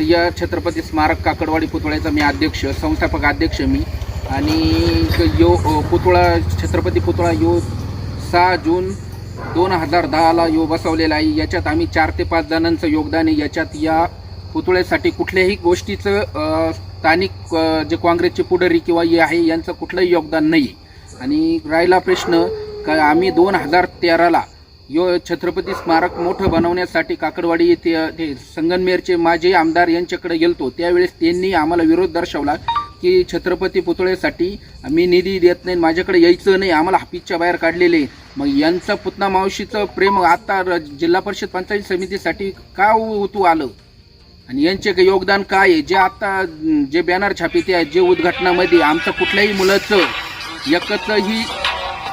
या छत्रपती स्मारक काकडवाडी पुतळ्याचा मी अध्यक्ष संस्थापक अध्यक्ष मी. आणि यो पुतळा छत्रपती पुतळा यो सहा जून दोन हजार दहाला यो बसवलेला आहे. याच्यात आम्ही चार ते पाच जणांचं योगदान आहे. याच्यात या पुतळ्यासाठी कुठल्याही गोष्टीचं स्थानिक जे काँग्रेसचे पुढारी किंवा हे आहे यांचं कुठलंही योगदान नाही. आणि राहिला प्रश्न का आम्ही दोन हजार तेराला यो छत्रपती स्मारक मोठं बनवण्यासाठी काकडवाडी येथे ते संगनमेरचे माजी आमदार यांच्याकडे गेलतो. त्यावेळेस त्यांनी आम्हाला विरोध दर्शवला की छत्रपती पुतळ्यासाठी मी निधी देत नाही माझ्याकडे यायचं नाही आम्हाला हाफीजच्या बाहेर काढलेले आहे. मग यांचं पुतना मावशीचं प्रेम आता र- जिल्हा परिषद पंचायत समितीसाठी का होतू आलं? आणि यांचे काही योगदान काय आहे? जे आता जे बॅनर छापिते आहेत जे उद्घाटनामध्ये आमचं कुठल्याही मुलाचं एकचंही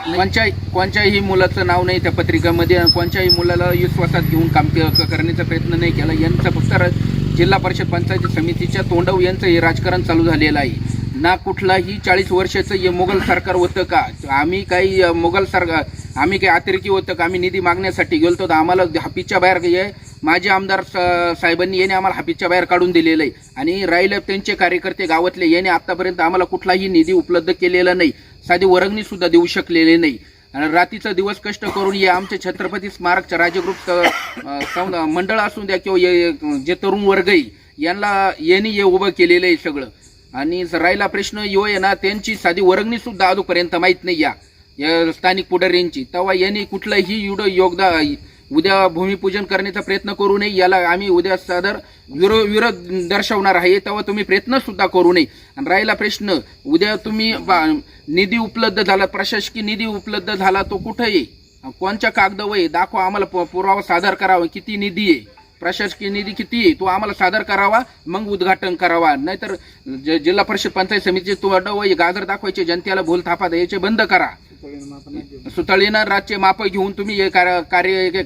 कोणत्याही कोणत्याही मुलाचं नाव नाही त्या पत्रिकामध्ये आणि कोणत्याही मुलाला विश्वासात घेऊन काम के- क- करण्याचा प्रयत्न नाही केला. यांचं फक्त र- जिल्हा परिषद पंचायत समितीच्या तोंडव यांचं हे राजकारण चालू झालेलं आहे. ना कुठलाही चाळीस वर्षाचं हे मुघल सरकार होतं का? आम्ही काही मुघल सरकार आम्ही काही अतिरेकी होतं का? आम्ही निधी मागण्यासाठी गेलतो तर आम्हाला हापीच्या बाहेर हे माजी आमदार स- साहेबांनी याने आम्हाला हापीच्या बाहेर काढून दिलेलं आहे. आणि राहिलं त्यांचे कार्यकर्ते गावातले याने आतापर्यंत आम्हाला कुठलाही निधी उपलब्ध केलेला नाही. साधी वरंगणी सुद्धा देऊ शकलेले नाही. आणि रात्रीचा दिवस कष्ट करून हे आमचे छत्रपती स्मारकच्या राजग्रुप सं- मंडळ असून द्या किंवा जे तरुण वर्ग आहे यांना यांनी हे उभं केलेलं आहे सगळं. आणि राहिला प्रश्न यो आहे ना त्यांची साधी वरंगणी सुद्धा अजूनपर्यंत माहीत नाही या या स्थानिक पुढाऱ्यांची. तेव्हा यांनी कुठलंही एवढं योगदान उद्या भूमिपूजन करण्याचा प्रयत्न करू नये याला आम्ही उद्या सादर विरो विरोध दर्शवणार आहे तेव्हा तुम्ही प्रयत्नसुद्धा करू नये. आणि राहिला प्रश्न उद्या तुम्ही बा- निधी उपलब्ध झाला प्रशासकीय निधी उपलब्ध झाला तो कुठं आहे? कोणच्या कागदावर आहे? दाखवा आम्हाला प- पुरावा सादर करावा किती निधी आहे? प्रशासकीय निधी किती आहे? तो आम्हाला सादर करावा मग उद्घाटन करावा. नाहीतर ज- जिल्हा परिषद पंचायत समितीचे तो अडवय गाजर दाखवायचे जनतेला भूल थापा द्यायचे बंद करा. सुतळीनं राज्य माप घेऊन तुम्ही हे कार्य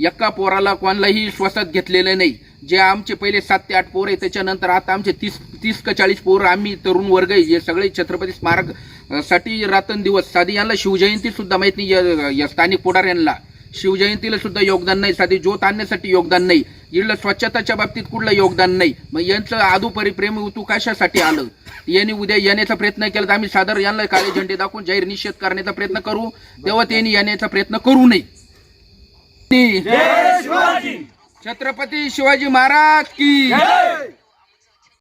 एका पोराला कोणालाही श्वासात घेतलेलं नाही. जे आमचे पहिले सात ते आठ पोर आहे त्याच्यानंतर आता आमचे तीस तीस का चाळीस पोर आम्ही तरुण वर्ग आहे. जे सगळे छत्रपती स्मारकसाठी रातन दिवस साधी यांना शिवजयंती सुद्धा माहीत नाही या- या स्थानिक पुढाऱ्यांना. शिवजयंतीला सुद्धा योगदान नाही. साधी ज्योत आणण्यासाठी योगदान नाही. इकडलं स्वच्छताच्या बाबतीत कुठलं योगदान नाही. मग यांचं आदुपरी प्रेम तू कशासाठी आलं? यांनी उद्या येण्याचा प्रयत्न केला तर आम्ही सादर यांना काळे झेंडे दाखवून जाहीर निषेध करण्याचा प्रयत्न करू. तेव्हा त्यांनी येण्याचा प्रयत्न करू नये. छत्रपती शिवाजी महाराज की